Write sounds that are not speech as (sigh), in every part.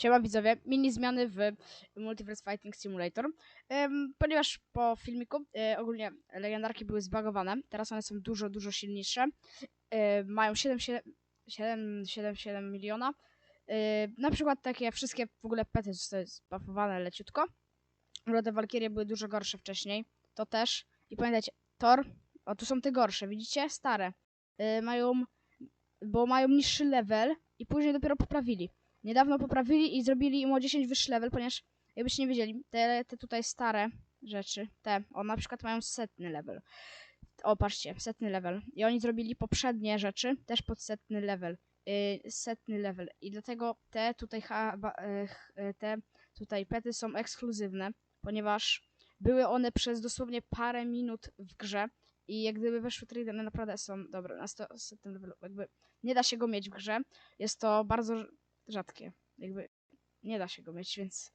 Siema widzowie, mini zmiany w Multiverse Fighting Simulator, Ym, ponieważ po filmiku y, ogólnie legendarki były zbagowane, teraz one są dużo, dużo silniejsze, Y, mają 7,7 miliona, Y, na przykład takie wszystkie w ogóle pety zostały zbuffowane leciutko, ale te Valkyrie były dużo gorsze wcześniej, to też, i pamiętajcie, Thor, o tu są te gorsze, widzicie, stare, mają, bo mają niższy level i później dopiero poprawili niedawno poprawili i zrobili im o 10 wyższy level, ponieważ jakbyście nie wiedzieli, te, te tutaj stare rzeczy, te, o na przykład mają setny level. O, patrzcie, setny level. I oni zrobili poprzednie rzeczy też pod setny level. Yy, setny level. I dlatego te tutaj, ha, ba, yy, te tutaj pety są ekskluzywne, ponieważ były one przez dosłownie parę minut w grze i jak gdyby weszły trade, one naprawdę są dobre. Na 100 setnym levelu jakby nie da się go mieć w grze. Jest to bardzo rzadkie. Jakby nie da się go mieć, więc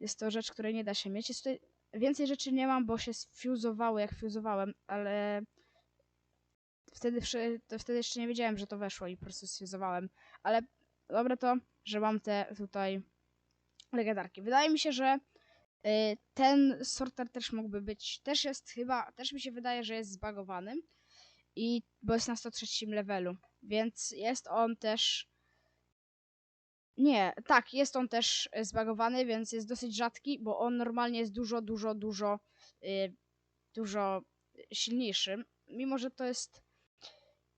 jest to rzecz, której nie da się mieć. Jest tutaj więcej rzeczy nie mam, bo się sfuzowały jak fuzowałem, ale wtedy, wtedy jeszcze nie wiedziałem, że to weszło i po prostu sfuzowałem. Ale dobre to, że mam te tutaj legendarki. Wydaje mi się, że y, ten sorter też mógłby być, też jest chyba, też mi się wydaje, że jest zbagowany i bo jest na 103 levelu, więc jest on też nie, tak, jest on też e, zbagowany, więc jest dosyć rzadki, bo on normalnie jest dużo, dużo, dużo, y, dużo silniejszy. Mimo, że to jest.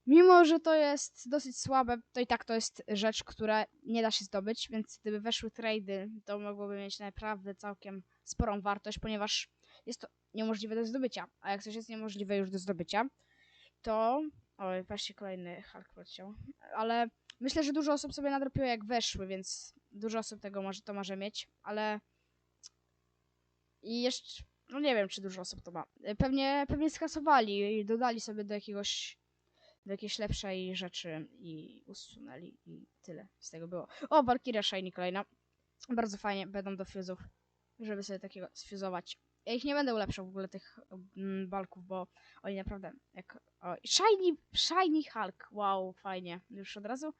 Mimo, że to jest dosyć słabe, to i tak to jest rzecz, która nie da się zdobyć, więc gdyby weszły trady, to mogłoby mieć naprawdę całkiem sporą wartość, ponieważ jest to niemożliwe do zdobycia. A jak coś jest niemożliwe już do zdobycia, to. Oj, właśnie kolejny Hulk poleciał. Ale Myślę, że dużo osób sobie nadrobiło jak weszły, więc dużo osób tego może, to może mieć, ale i jeszcze, no nie wiem, czy dużo osób to ma. Pewnie, pewnie skasowali i dodali sobie do jakiegoś, do jakiejś lepszej rzeczy i usunęli i tyle z tego było. O, Valkyria Shiny kolejna. Bardzo fajnie, będą do fuzów, żeby sobie takiego sfuzować. Ja ich nie będę ulepszał w ogóle tych mm, balków, bo oni naprawdę jak... O, shiny, shiny Hulk, wow, fajnie. Już od razu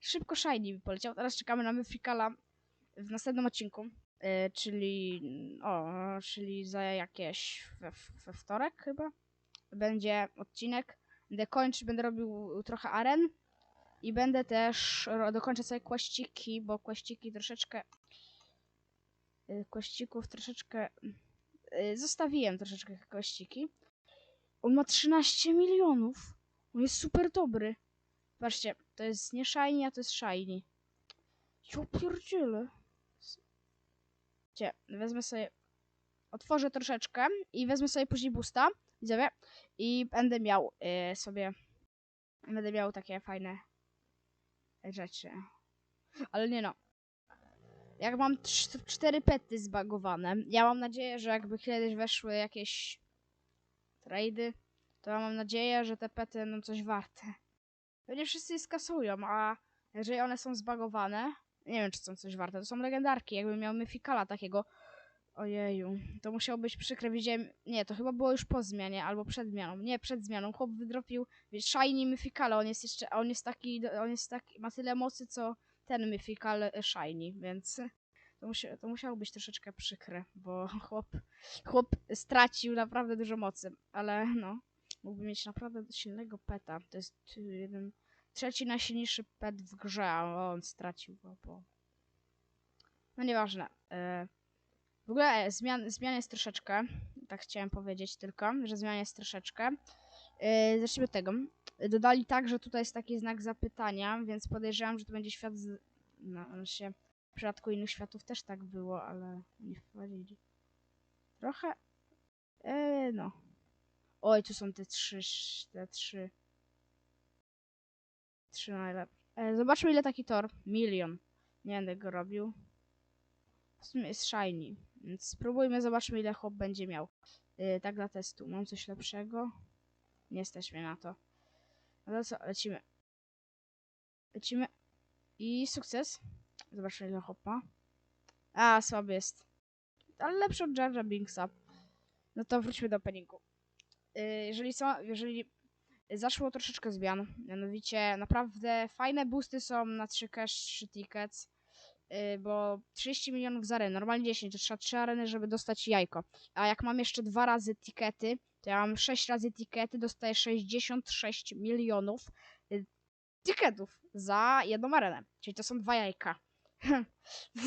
szybko shiny poleciał. Teraz czekamy na Myfikala w następnym odcinku, yy, czyli... O, czyli za jakieś... We, we wtorek chyba? Będzie odcinek. Będę kończyć, będę robił trochę aren. I będę też dokończę sobie kłaściki, bo kłaściki troszeczkę... Yy, kłaścików troszeczkę y, zostawiłem troszeczkę kościki. On ma 13 milionów. On jest super dobry. Patrzcie, to jest nie shiny, a to jest shiny. Jo pierdziele. Gdzie? Wezmę sobie... Otworzę troszeczkę i wezmę sobie później boosta, widzowie, i będę miał y, sobie... Będę miał takie fajne rzeczy. Ale nie no, jak mam cz- cztery pety zbagowane, ja mam nadzieję, że jakby kiedyś weszły jakieś trady, to ja mam nadzieję, że te pety będą coś warte. Pewnie wszyscy je skasują, a jeżeli one są zbagowane, nie wiem, czy są coś warte. To są legendarki. Jakbym miał Myfikala takiego, ojeju, to musiało być przykre. Widziałem, nie, to chyba było już po zmianie, albo przed zmianą. Nie, przed zmianą. Chłop wydropił, wiesz, Shiny Myfikala. On jest jeszcze, on jest taki, on jest taki, ma tyle mocy, co ten Mythical Shiny, więc to, musi, to musiało być troszeczkę przykre, bo (laughs) chłop, chłop stracił naprawdę dużo mocy, ale no, mógłby mieć naprawdę silnego peta. To jest jeden, trzeci najsilniejszy pet w grze, a on stracił go, bo... No nieważne. E, w ogóle zmian, zmian jest troszeczkę, tak chciałem powiedzieć tylko, że zmian jest troszeczkę. E, zacznijmy od tego. Dodali tak, że tutaj jest taki znak zapytania, więc podejrzewam, że to będzie świat z... No, on się... W przypadku innych światów też tak było, ale nie wprowadzili. Trochę... Eee, no. Oj, tu są te trzy... te trzy... Trzy najlepsze. E, zobaczmy ile taki tor. Milion. Nie będę go robił. W sumie jest shiny, więc spróbujmy, zobaczmy ile chłop będzie miał. E, tak dla testu. Mam coś lepszego? Nie mnie na to. No co, lecimy. Lecimy. I sukces. Zobaczmy ile hopa. A, słaby jest. Ale lepszy od Jar Binksa. No to wróćmy do openingu. Yy, jeżeli są, jeżeli zaszło troszeczkę zmian, mianowicie naprawdę fajne boosty są na 3 cash, 3 tickets. y, bo 30 milionów za arenę, normalnie 10, to trzeba 3 areny, żeby dostać jajko. A jak mam jeszcze dwa razy tikety, to ja mam 6 razy tikety, dostaję 66 milionów y, tiketów za jedną arenę. Czyli to są dwa jajka. (laughs)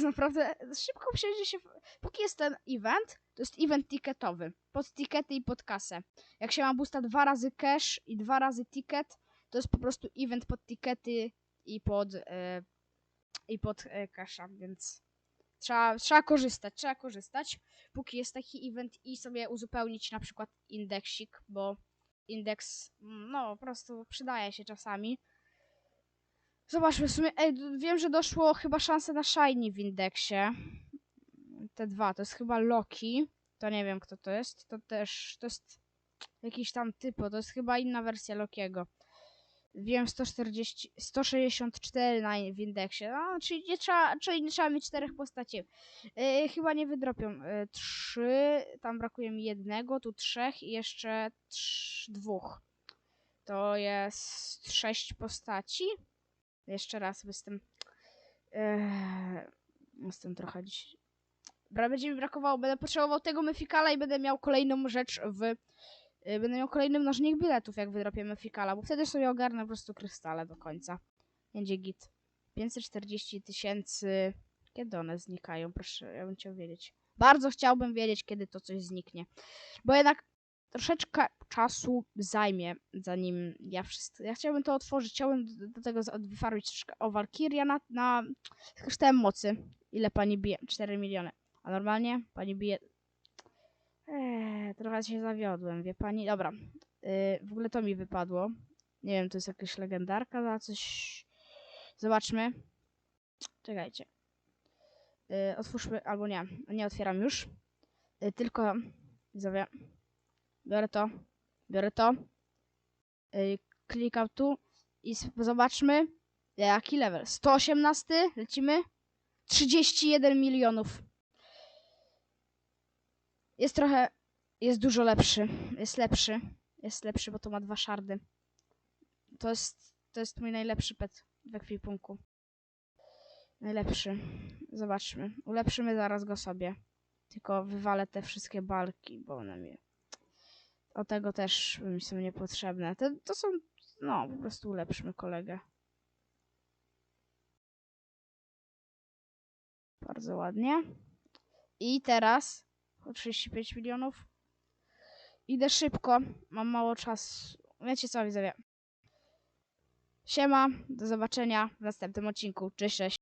Naprawdę szybko przejdzie się. Póki jest ten event, to jest event ticketowy. Pod tikety i pod kasę. Jak się ma boosta dwa razy cash i dwa razy ticket, to jest po prostu event pod tikety i pod, e, i pod casha, więc trzeba, trzeba korzystać, trzeba korzystać, póki jest taki event i sobie uzupełnić na przykład indeksik, bo indeks, mm, no, po prostu przydaje się czasami. Zobaczmy w sumie, ej, wiem, że doszło chyba szanse na shiny w indeksie. Te dwa, to jest chyba Loki. To nie wiem kto to jest. To też, to jest jakiś tam typo, to jest chyba inna wersja Lokiego. Wiem 140, 164 na, w indeksie. No, czyli, nie trzeba, czyli nie trzeba mieć czterech postaci. Yy, chyba nie wydropią. Yy, trzy, tam brakuje mi jednego, tu trzech i jeszcze trz, dwóch. To jest sześć postaci. Jeszcze raz, bo jestem. Eee, jestem trochę dziś. Będzie mi brakowało, będę potrzebował tego myfikala i będę miał kolejną rzecz w. y, Będę miał kolejny mnożnik biletów, jak wydropię myfikala, bo wtedy sobie ogarnę po prostu krystale do końca. Będzie git. 540 tysięcy. Kiedy one znikają? Proszę, ja bym chciał wiedzieć. Bardzo chciałbym wiedzieć, kiedy to coś zniknie. Bo jednak troszeczkę czasu zajmie, zanim ja wszystko. Ja chciałbym to otworzyć, chciałbym do, tego wyfarmić troszkę. O, Valkyria na, na kosztem mocy. Ile pani bije? 4 miliony. A normalnie pani bije. Eee, trochę się zawiodłem, wie pani. Dobra. Yy, w ogóle to mi wypadło. Nie wiem, to jest jakaś legendarka za coś. Zobaczmy. Czekajcie. Yy, otwórzmy, albo nie. Nie otwieram już. Yy, tylko. Widzowie. Biorę to. Biorę to. Yy, klikam tu. I zobaczmy. Jaki level? 118. Lecimy. 31 milionów. Jest trochę. Jest dużo lepszy. Jest lepszy. Jest lepszy, bo to ma dwa szardy. To jest. To jest mój najlepszy pet w ekwipunku. Najlepszy. Zobaczmy. Ulepszymy zaraz go sobie. Tylko wywalę te wszystkie balki, bo one mi. O tego też mi są niepotrzebne. To są. No, po prostu ulepszymy kolegę. Bardzo ładnie. I teraz o 35 milionów. Idę szybko, mam mało czasu. Wiecie co, widzowie? Siema, do zobaczenia w następnym odcinku. Cześć, cześć.